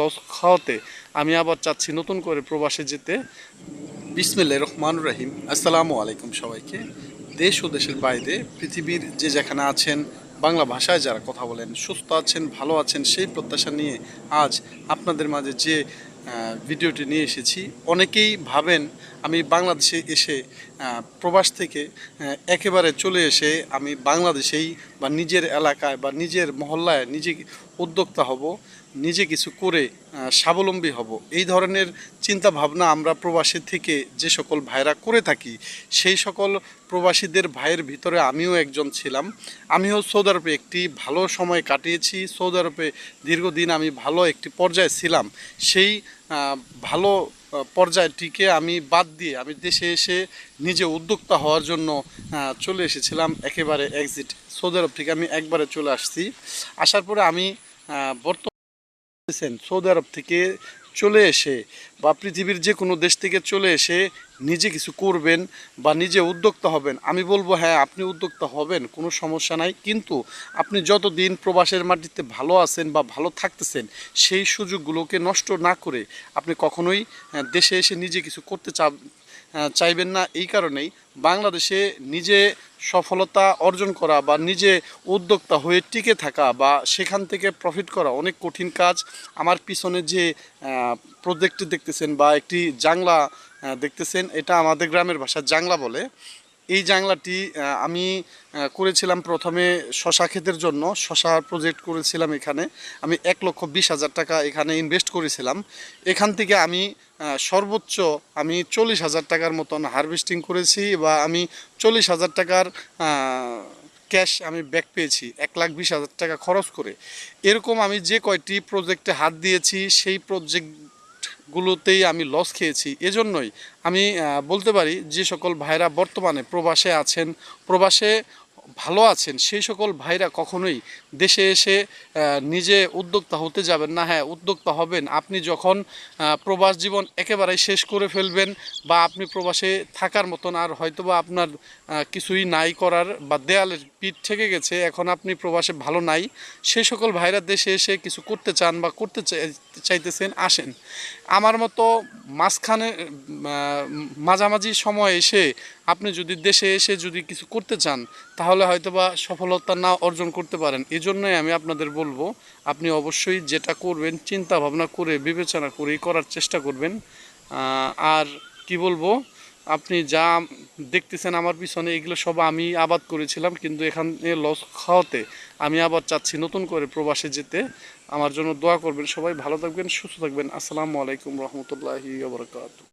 Loss খাওয়াতে আমি আবার চাচ্ছি নতুন করে প্রবাসে যেতে। বিসমিল্লাহ রহমান রহিম। আসসালামু আলাইকুম সবাইকে। দেশ ও দেশের বাইরে পৃথিবীর যে যেখানে আছেন, বাংলা ভাষায় যারা কথা বলেন, সুস্থ আছেন, ভালো আছেন, সেই প্রত্যাশা নিয়ে আজ আপনাদের মাঝে যে ভিডিওটি নিয়ে এসেছি, অনেকেই ভাবেন আমি বাংলাদেশে এসে প্রবাস থেকে একেবারে চলে এসে আমি বাংলাদেশেই বা নিজের এলাকায় বা নিজের মহল্লায় নিজে উদ্যোক্তা হব। নিজে কিছু করে স্বাবলম্বী হব। এই ধরনের চিন্তা ভাবনা আমরা প্রবাসী থেকে যে সকল ভাইরা করে থাকি, সেই সকল প্রবাসীদের ভাইয়ের ভিতরে আমিও একজন ছিলাম। আমিও সৌদি আরবে একটি ভালো সময় কাটিয়েছি। সৌদি আরবে দীর্ঘদিন আমি ভালো একটি পর্যায়ে ছিলাম। সেই ভালো পর্যায়টিকে আমি বাদ দিয়ে আমি দেশে এসে নিজে উদ্যোক্তা হওয়ার জন্য চলে এসেছিলাম। একেবারে এক্সিট সৌদি আরব থেকে আমি একবারে চলে আসছি। আসার পরে আমি বর্তমান সৌদি আরব থেকে চলে এসে বা পৃথিবীর যে কোনো দেশ থেকে চলে এসে নিজে কিছু করবেন বা নিজে উদ্যোক্তা হবেন, আমি বলব হ্যাঁ আপনি উদ্যোক্তা হবেন, কোনো সমস্যা নাই। কিন্তু আপনি যতদিন প্রবাসের মাটিতে ভালো আছেন বা ভালো থাকতেছেন, সেই সুযোগগুলোকে নষ্ট না করে আপনি কখনোই দেশে এসে নিজে কিছু করতে চা চাইবেন না। এই কারণেই বাংলাদেশে নিজে সফলতা অর্জন করা বা নিজে উদ্যোক্তা হয়ে টিকে থাকা বা সেখান থেকে প্রফিট করা অনেক কঠিন কাজ। আমার পিছনে যে প্রজেক্টটি দেখতেছেন বা একটি জাংলা দেখতেছেন, এটা আমাদের গ্রামের ভাষা জাংলা বলে। এই জাংলাটি আমি করেছিলাম প্রথমে শশা ক্ষেতের জন্য। শশা প্রজেক্ট করেছিলাম এখানে। আমি এক লক্ষ বিশ হাজার টাকা এখানে ইনভেস্ট করেছিলাম। এখান থেকে আমি সর্বোচ্চ আমি চল্লিশ হাজার টাকার মতন হারভেস্টিং করেছি বা আমি চল্লিশ হাজার টাকার ক্যাশ আমি ব্যাক পেয়েছি, এক লাখ বিশ হাজার টাকা খরচ করে। এরকম আমি যে কয়টি প্রজেক্টে হাত দিয়েছি, সেই প্রজেক্টগুলোতেই আমি লস খেয়েছি। এজন্যই আমি বলতে পারি যে সকল ভাইরা বর্তমানে প্রবাসে আছেন, প্রবাসে ভালো আছেন, সেই সকল ভাইরা কখনোই দেশে এসে নিজে উদ্যোক্তা হতে যাবেন না। হ্যাঁ উদ্যোক্তা হবেন। আপনি যখন প্রবাস জীবন একেবারেই শেষ করে ফেলবেন বা আপনি প্রবাসে থাকার মতন আর হয়তোবা আপনার কিছুই নাই করার বা দেয়ালের পিঠ থেকে গেছে, এখন আপনি প্রবাসে ভালো নাই, সেই সকল ভাইরা দেশে এসে কিছু করতে চান বা করতে চাই- চাইতেছেন, আসেন। আমার মতো মাঝখানে মাঝামাঝি সময় এসে আপনি যদি দেশে এসে যদি কিছু করতে চান, তাহলে হয়তোবা সফলতা না অর্জন করতে পারেন। এই জন্যই আমি আপনাদের বলব, আপনি অবশ্যই যেটা করবেন চিন্তা ভাবনা করে, বিবেচনা করেই করার চেষ্টা করবেন। আর কি বলব আপনি যা দেখতেছেন আমার পিছনে, এগুলো সব আমি আবাদ করেছিলাম, কিন্তু এখানে লস খাওয়াতে আমি আবার চাচ্ছি নতুন করে প্রবাসে যেতে। আমার জন্য দোয়া করবেন সবাই, ভালো থাকবেন, সুস্থ থাকবেন। আসসালামু আলাইকুম রহমতুল্লাহি